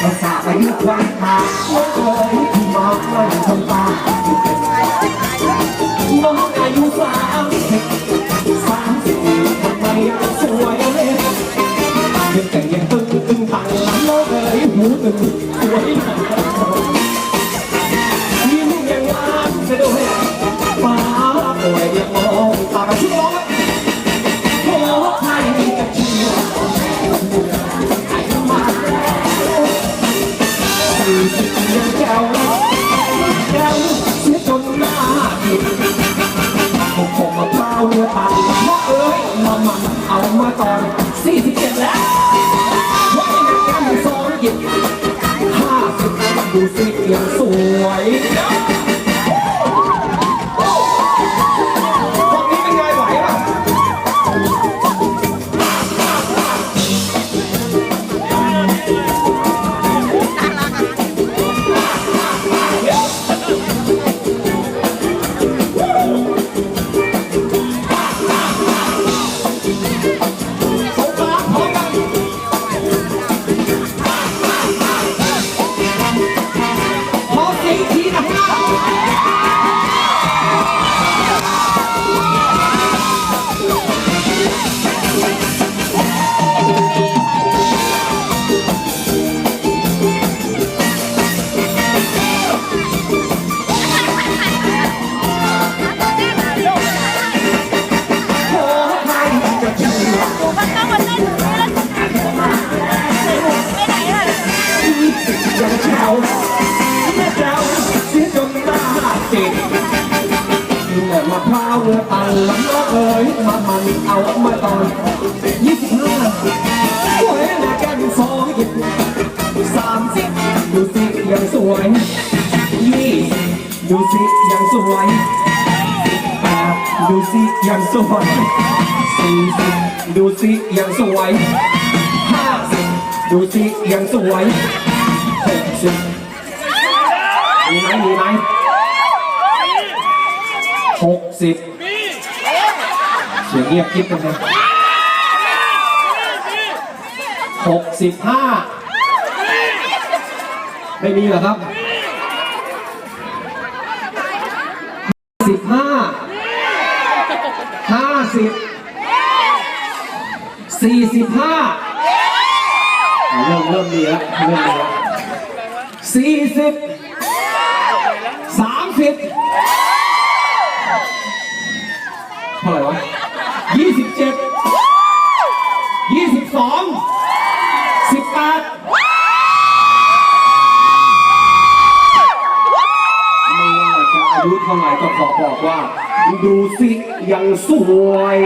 เราสาบอายุวามตาว่าคยที่มองว่าดูตาน้องอายุสาสามสิบทำไมยังสวยเลยยังแต่งตึงตึงตังหลังเเลยหูตึงสวย 47 แล้วว่าเป็นนักการเมืองสรยิบ50ดูสิยังสวย เอาวเนื้อตันลำน้องเอ๋ยมามันเอามาตอนยี่สิบห้าโอ้ยน้าแก้มสองหยิบสามสิบดูสิยังสวยยี่สิบดูสิยังสวยแปดดูสิยังสวยสี่สิบดูสิยังสวยห้าสิบดูสิยังสวยหกสิบมีไหมมีไหม หกสิบเสียงเงียบกิ๊บเลยหกสิบห้าไม่มีเหรอครับสิบห้าห้าสิบสี่สิบห้าเริ่มเริ่มมีแล้วเริ่มมีแล้วสี่สิบสามสิบ เท่าไหร่วะยี่สิบเจ็ดยี่สิบสองสิบแปดไม่ว่าจะอายุเท่าไหร่ก็ขอบอกว่า ดูสิยังสวย